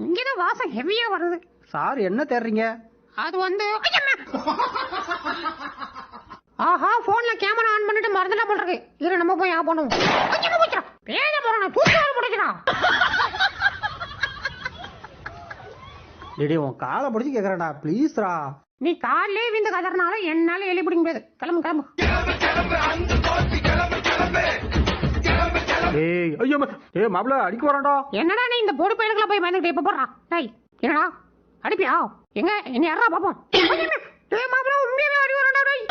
இங்கதான் வாசம் ஹெவியா வருது. சார் என்ன தேடுறீங்க? அது வந்து! ஆஹா போன்ல கேமரா ஆன் பண்ணிட்டு மறந்துட்டா போல இருக்கு. இரு நம்ம போய் ஆ பண்ணுவோம். பேத போறேன் தூக்கி முடிச்சுடா டேடி உன் காலை பிடிச்சி கேட்குறேன்டா ப்ளீஸ்ரா நீ காலையிலே விந்த கதறனால என்னால எலி பிடிக்க முடியாது. கிளம்பு கிளம்பு. ஐயோ ஏய் மாப்பிள அடிக்க வரான்டா என்னடா நீ இந்த பொடி பையனுக்குள்ள போய் பயந்துக்கிட்டு இப்ப போடுறா? டேய் என்னடா? அடிப்பியா? எங்க என்ன யாரா பாப்போம்! டேய் மாப்பிள உண்மையாவே அடி வரடா டேய்.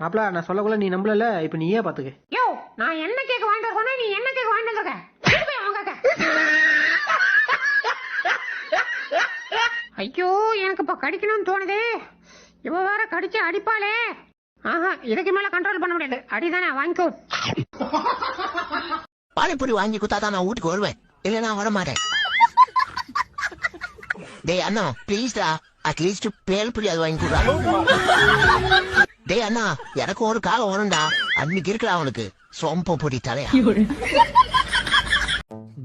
மாப்பிள நான் சொல்லக்குள்ள நீ நம்பலல இப்போ நீயே பார்த்துக்க யோ நான் என்ன கேக் வாங்கிட்டு வரேன் நீ என்ன கேக் வாங்கிட்டு கேக்க ஐயோ எனக்கு இப்ப கடிக்கணும்னு தோணுதே. இவ வேற கடிச்சு அடிப்பாளே. ஆஹா இதுக்கு மேல கண்ட்ரோல் பண்ண முடியாது. அடிதானே வாங்கிக்கோ. பானிபூரி வாங்கி கொடுத்தாதான் நான் வீட்டுக்கு வருவேன். இல்லைன்னா வர மாட்டேன் டேய் அண்ணா ப்ளீஸ்டா அட்லீஸ்ட் பேல்புரி அது வாங்கி கொடுறா டேய் அண்ணா எனக்கு ஒரு காலம் வரும்டா. அன்னைக்கு இருக்கிற அவனுக்கு. சொம்ப பொடி தலையா.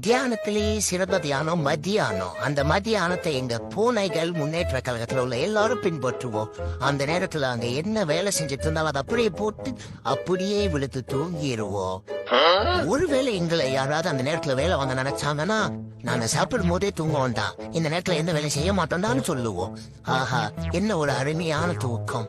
தியானத்திலே சிறந்த தியானம் மத்தியானம். அந்த மத்தியானத்தை எங்க பூனைகள் முன்னேற்ற கழகத்துல உள்ள எல்லாரும் பின்பற்றுவோம். அந்த நேரத்துல அங்க என்ன வேலை செஞ்சுட்டு இருந்தாலும் அதை அப்படியே போட்டு அப்படியே விழுத்து தூங்கிடுவோம் ஒருவேளை எங்களை யாராவது அந்த நேரத்துல வேலை வாங்க நினைச்சாங்கன்னா நாங்க சாப்பிடும் போதே தூங்குவோம் தான். இந்த நேரத்துல எந்த வேலை செய்ய மாட்டோம்டான்னு சொல்லுவோம். ஆஹா என்ன ஒரு அருமையான தூக்கம்.